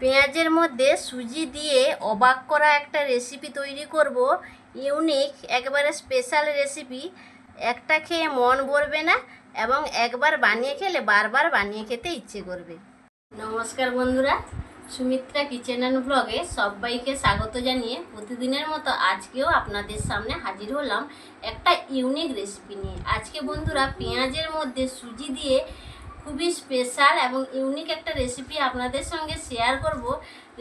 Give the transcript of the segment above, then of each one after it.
পেঁয়াজের মধ্যে সুজি দিয়ে অবাক করা একটা রেসিপি তৈরি করব। ইউনিক, একবারে স্পেশাল রেসিপি একটা খেয়ে মন ভরবে না এবং একবার বানিয়ে খেলে বারবার বানিয়ে খেতে ইচ্ছে করবে। নমস্কার বন্ধুরা, সুমিত্রা কিচেন অ্যান্ড ব্লগে সবাইকে স্বাগত জানিয়ে প্রতিদিনের মতো আজকেও আপনাদের সামনে হাজির হলাম একটা ইউনিক রেসিপি নিয়ে। আজকে বন্ধুরা, পেঁয়াজের মধ্যে সুজি দিয়ে খুবই স্পেশাল এবং ইউনিক একটা রেসিপি আপনাদের সঙ্গে শেয়ার করব।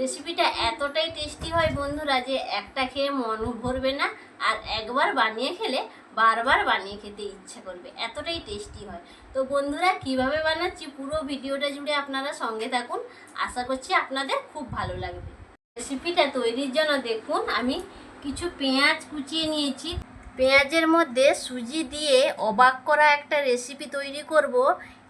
রেসিপিটা এতটাই টেস্টি হয় বন্ধুরা যে একটা খেয়ে মন ভরবে না আর একবার বানিয়ে খেলে বারবার বানিয়ে খেতে ইচ্ছা করবে। এতটাই টেস্টি হয়। তো বন্ধুরা কীভাবে বানাচ্ছি পুরো ভিডিওটা জুড়ে আপনারা সঙ্গে থাকুন। আশা করছি আপনাদের খুব ভালো লাগবে। রেসিপিটা তৈরির জন্য দেখুন, আমি কিছু পেঁয়াজ কুচিয়ে নিয়েছি। পেঁয়াজের মধ্যে সুজি দিয়ে অবাক করা একটা রেসিপি তৈরি করব।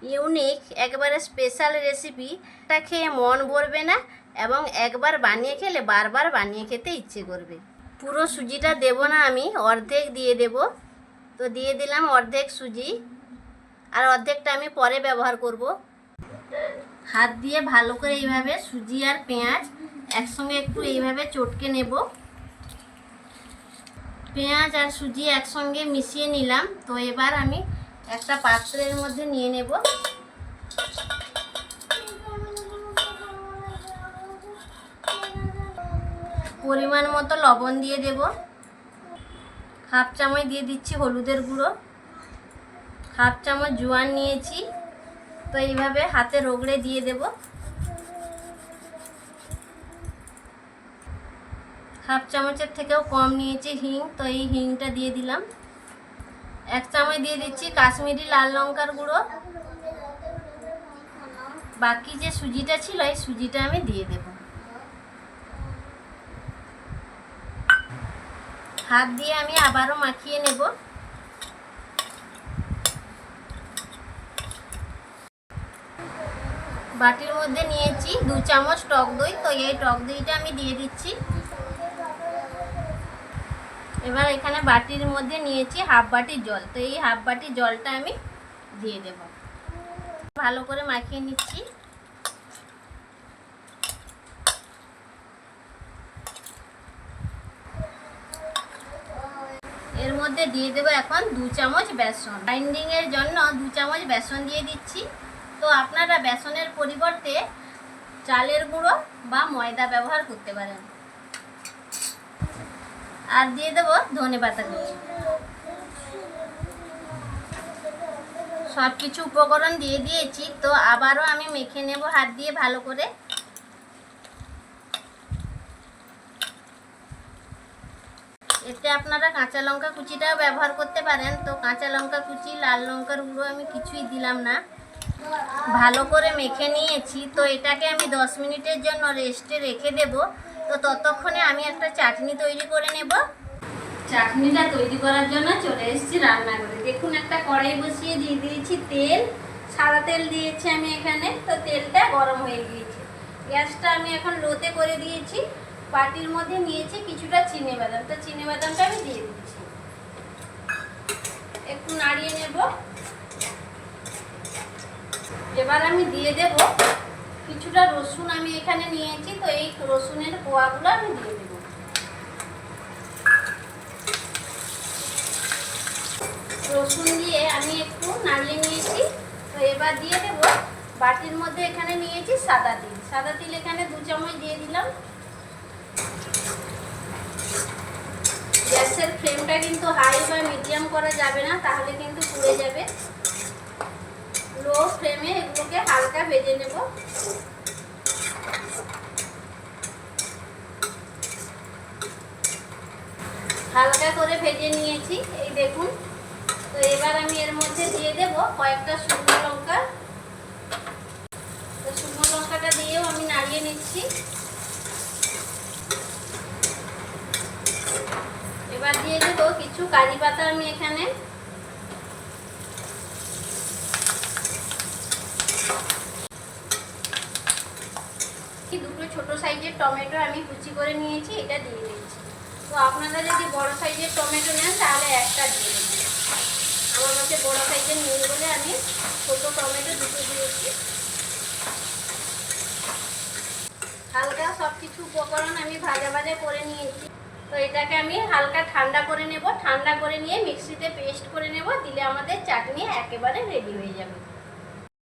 ইউনিক, একবারে স্পেশাল রেসিপি এটা খেয়ে মন ভরবে না এবং একবার বানিয়ে খেলে বারবার বানিয়ে খেতে ইচ্ছে করবে। পুরো সুজিটা দেব না আমি, অর্ধেক দিয়ে দেব। তো দিয়ে দিলাম অর্ধেক সুজি আর অর্ধেকটা আমি পরে ব্যবহার করব। হাত দিয়ে ভালো করে এইভাবে সুজি আর পেঁয়াজ একসঙ্গে একটু এইভাবে চটকে নেব। পেঁয়াজ আর সুজি একসঙ্গে মিশিয়ে নিলাম। তো এবার আমি একটা পাত্রের মধ্যে নিয়ে নেব। পরিমাণ মতো লবণ দিয়ে দেব। হাফ চামচ দিয়ে দিচ্ছি হলুদের গুঁড়ো। হাফ চামচ জোয়ান নিয়েছি। তো এইভাবে হাতে রগড়ে দিয়ে দেব। হাফ চামচের থেকেও কম নিয়েছি হিং। তো এই হিংটা দিয়ে দিলাম। এক চামচ দিয়ে দিচ্ছি কাশ্মীরি লাল লঙ্কার গুঁড়ো। বাকি যে সুজিটা ছিল, এই সুজিটা আমি দিয়ে দেব। হাত দিয়ে আমি আবারও মাখিয়ে নেব। বাটির মধ্যে নিয়েছি দু চামচ টক দই। তো এই টক দইটা আমি দিয়ে দিচ্ছি। এবার এখানে বাটির মধ্যে নিয়েছি হাফ বাটি জল। তো এই হাফ বাটি জলটা আমি দিয়ে দেব। ভালো করে মাখিয়ে নিচ্ছি। এর মধ্যে দিয়ে দেবো এখন দু চামচ বেসন। বাইন্ডিংয়ের জন্য দু চামচ বেসন দিয়ে দিচ্ছি। তো আপনারা বেসনের পরিবর্তে চালের গুঁড়ো বা ময়দা ব্যবহার করতে পারেন। আর দিয়ে দেবো ধনে পাতা কুচি। সব কিছু উপকরণ দিয়ে দিয়েছি, তো আবারও আমি মেখে নেব হাত দিয়ে ভালো করে। এতে আপনারা কাঁচা লঙ্কা কুচিটাও ব্যবহার করতে পারেন, তো কাঁচা লঙ্কা কুচি, লাল লঙ্কার গুঁড়ো আমি কিছুই দিলাম না। ভালো করে মেখে নিয়েছি, তো এটাকে আমি দশ মিনিটের জন্য রেস্টে রেখে দেব। তো ততক্ষণে আমি একটা চাটনি তৈরি করে নেব। চাটনিটা তৈরি করার জন্য চলে এসেছি রান্নাঘরে। দেখুন, একটা কড়াই বসিয়ে দিয়ে দিয়েছি তেল। সাদা তেল দিয়েছি আমি এখানে। তো তেলটা গরম হয়ে গিয়েছে। গ্যাসটা আমি এখন লোতে করে দিয়েছি। বাটির মধ্যে নিয়েছি কিছুটা চিনে বাদাম। তো চিনে বাদামটা আমি দিয়ে দিচ্ছি। একটু নাড়িয়ে নেব। এবার আমি দিয়ে দেব কিছুটা রসুন আমি এখানে নিয়েছি, তো এই রসুনের কোয়াগুলো আমি দিয়ে দেব। রসুন দিয়ে আমি একটু নাড়িয়ে নিয়েছি, তো এবার দিয়ে দেব বাটির মধ্যে এখানে নিয়েছি সাদা তিল। সাদা তিল এখানে দু চামচ দিয়ে দিলাম। গ্যাসের ফ্লেমটা কিন্তু হাই বা মিডিয়াম করা যাবে না, তাহলে কিন্তু পুড়ে যাবে। লো ফ্লেমে এগুলোকে হালকা ভেজে নেব। হালকা করে ভেজে নিয়েছি, এই দেখুন। তো এবার আমি এর মধ্যে দিয়ে দেব কয়েকটা শুকনো লঙ্কা। তো শুকনো লঙ্কাটা দিয়েও আমি নাড়িয়ে নিচ্ছি। এবার দিয়ে দেব কিছু কারি পাতা আমি এখানে দুটো ছোট সাইজের টমেটো আমি কুচি করে নিয়েছি, এটা দিয়ে দিয়েছি। তো আপনারা যদি বড় সাইজের টমেটো নেন, তাহলে একটা দিয়ে দেবেন আমার কাছে বড় সাইজের নেই বলে আমি ছোট টমেটো দুটো দিয়েছি। হালকা সব কিছু উপকরণ আমি ভাজা ভাজা করে নিয়েছি। তো এটাকে আমি হালকা ঠান্ডা করে নেব। ঠান্ডা করে নিয়ে মিক্সিতে পেস্ট করে নেব। দিলে আমাদের চাটনি একেবারে রেডি হয়ে যাবে।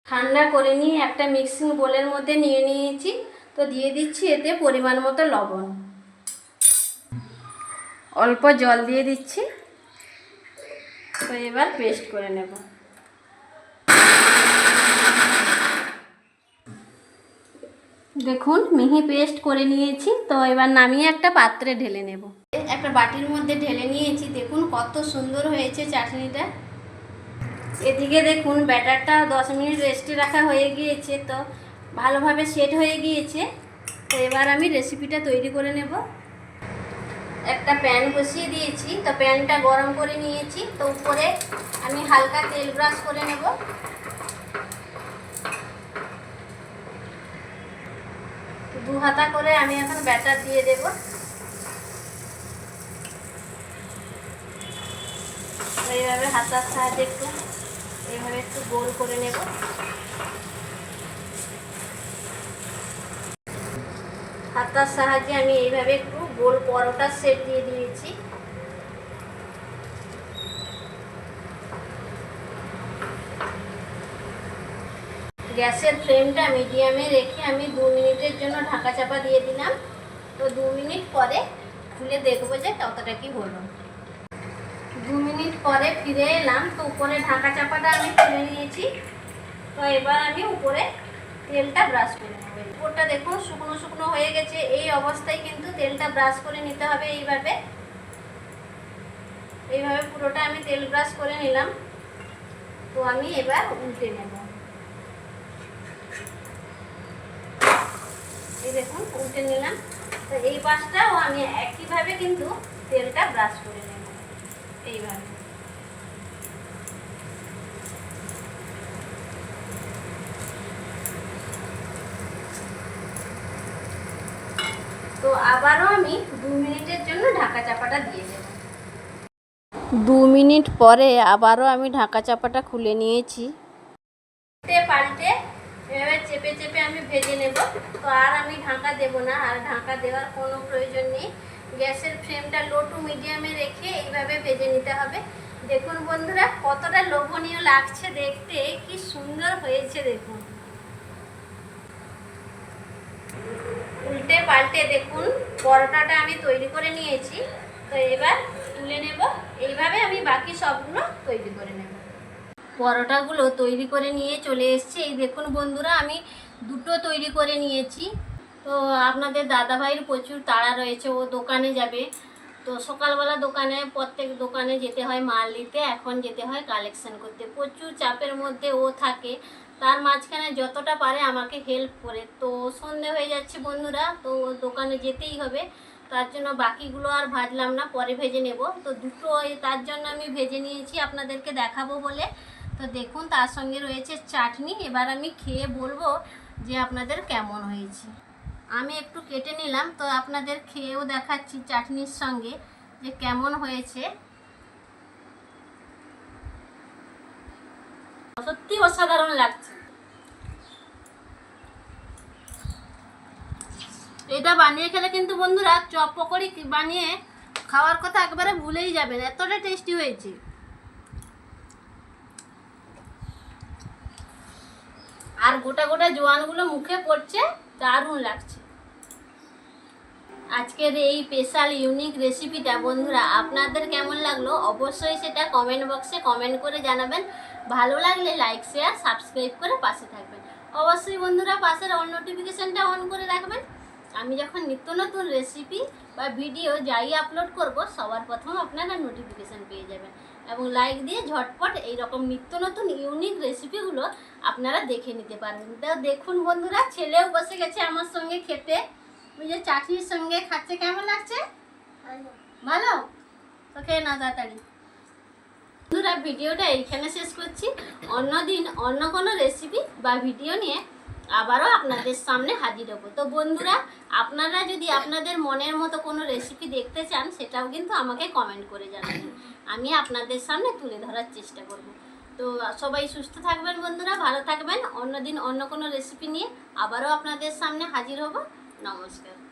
ঠান্ডা করে নিয়ে একটা মিক্সিং বোলের মধ্যে নিয়ে নিয়েছি। তো দিয়ে দিচ্ছি এতে পরিমাণ মতো লবণ। অল্প জল দিয়ে দিচ্ছি। তো এবার পেস্ট করে নেব। দেখুন, মিহি পেস্ট করে নিয়েছি। তো এবার নামিয়ে একটা পাত্রে ঢেলে নেব। একটা বাটির মধ্যে ঢেলে নিয়েছি। দেখুন, কত সুন্দর হয়েছে চাটনিটা। এদিকে দেখুন ব্যাটারটা দশ মিনিট রেস্টে রাখা হয়ে গিয়েছে। তো ভালোভাবে সেট হয়ে গিয়েছে। তো এবার আমি রেসিপিটা তৈরি করে নেব। একটা প্যান বসিয়ে দিয়েছি। তো প্যানটা গরম করে নিয়েছি। তো উপরে আমি হালকা তেল ব্রাশ করে নেব। দু হাতা করে আমি এখন ব্যাটার দিয়ে দেব। এইভাবে হাতার সাহায্যে একটু, এইভাবে একটু গোল করে নেব। হাতার সাহায্যে আমি এইভাবে একটু গোল পরোটার সেট দিয়ে দিয়েছি। গ্যাসের ফ্লেমটা মিডিয়ামে রেখে আমি দু মিনিটের জন্য ঢাকা চাপা দিয়ে দিলাম। তো দু মিনিট পরে খুলে দেখব যে কতটা কি হলো। দু মিনিট পরে ফিরে এলাম। তো উপরে ঢাকা চাপাটা আমি খুলে নিয়েছি। তো এবার আমি উপরে তেলটা ব্রাশ করে নেব। উপরটা দেখুন শুকনো শুকনো হয়ে গেছে। এই অবস্থায় কিন্তু তেলটা ব্রাশ করে নিতে হবে এইভাবে। এইভাবে পুরোটা আমি তেল ব্রাশ করে নিলাম। তো আমি এবার উল্টে নেব। এই দেখুন, উল্টে নিলাম। তো এই পাশটাও আমি একইভাবে কিন্তু তেলটা ব্রাশ করে নেব। এইভাবে তো আবারও আমি দু মিনিটের জন্য ঢাকা চাপাটা দিয়ে দেব। দু মিনিট পরে আবারও আমি ঢাকা চাপাটা খুলে নিয়েছি। পাল্টে এভাবে চেপে চেপে আমি ভেজে নেব। তো আর আমি ঢাকা দেব না আর ঢাকা দেওয়ার কোনো প্রয়োজন নেই। গ্যাসের ফ্লেমটা লো টু মিডিয়ামে রেখে এইভাবে ভেজে নিতে হবে। দেখুন বন্ধুরা কতটা লোভনীয় লাগছে দেখতে কি সুন্দর হয়েছে দেখুন। উল্টে পাল্টে দেখুন, পরোটাটা আমি তৈরি করে নিয়েছি। তো এবার তুলে নেব। এইভাবে আমি বাকি সবগুলো তৈরি করে নেব। পরোটাগুলো তৈরি করে নিয়ে চলে এসেছি। এই দেখুন বন্ধুরা, আমি দুটো তৈরি করে নিয়েছি। তো আপনাদের দাদাভাইয়ের প্রচুর তাড়া রয়েছে, ও দোকানে যাবে। তো সকালবেলা দোকানে, প্রত্যেক দোকানে যেতে হয় মাল নিতে, এখন যেতে হয় কালেকশন করতে। প্রচুর চাপের মধ্যে ও থাকে। তার মাঝখানে যতটা পারে আমাকে হেল্প করে। তো সন্ধে হয়ে যাচ্ছে বন্ধুরা, তো দোকানে যেতেই হবে। তার জন্য বাকিগুলো আর ভাজলাম না, পরে ভেজে নেব। তো দুটো তার জন্য আমি ভেজে নিয়েছি আপনাদেরকে দেখাবো বলে। তো দেখুন, তার সঙ্গে রয়েছে চাটনি। এবার আমি খেয়ে বলব যে আপনাদের কেমন হয়েছে। আমি একটু কেটে নিলাম, তো আপনাদের খেয়েও দেখাচ্ছি চাটনির সঙ্গে যে কেমন হয়েছে। সত্যি অসাধারণ লাগছে। এটা বানিয়ে খেলে কিন্তু বন্ধুরা চপ পকোড়ি বানিয়ে খাওয়ার কথা একবারে ভুলেই যাবেন, এতটা টেস্টি হয়েছে। আর গোটা গোটা জোয়ানগুলো মুখে পড়ছে। দারুণ লাগছে। আজকের এই স্পেশাল ইউনিক রেসিপিটা বন্ধুরা, আপনাদের কেমন লাগল? অবশ্যই সেটা কমেন্ট বক্সে কমেন্ট করে জানাবেন। ভালো লাগলে লাইক শেয়ার সাবস্ক্রাইব করে পাশে থাকবেন। অবশ্যই বন্ধুরা, পাশের অন নোটিফিকেশানটা অন করে রাখবেন। আমি যখন নিত্য নতুন রেসিপি বা ভিডিও যাই আপলোড করব, সবার প্রথম আপনারা নোটিফিকেশান পেয়ে যাবেন। এবং লাইক দিয়ে ঝটপট এই রকম নিত্য নতুন ইউনিক রেসিপিগুলো আপনারা দেখে নিতে পারবেন। তো দেখুন বন্ধুরা, ছেলেও বসে গেছে আমার সঙ্গে খেতে। ওই যে চাটনির সঙ্গে খাচ্ছে, কেমন লাগছে? ভালো? তো খেয়ে না তাড়াতাড়ি। বন্ধুরা, ভিডিওটা এইখানে শেষ করছি। অন্যদিন অন্য কোনো রেসিপি বা ভিডিও নিয়ে আবারও আপনাদের সামনে হাজির হব। তো বন্ধুরা, আপনারা যদি আপনাদের মনের মতো কোনো রেসিপি দেখতে চান, সেটাও কিন্তু আমাকে কমেন্ট করে জানাবেন। আমি আপনাদের সামনে তুলে ধরার চেষ্টা করব। তো সবাই সুস্থ থাকবেন বন্ধুরা, ভালো থাকবেন। অন্যদিন অন্য কোনো রেসিপি নিয়ে আবারও আপনাদের সামনে হাজির হব। নমস্কার।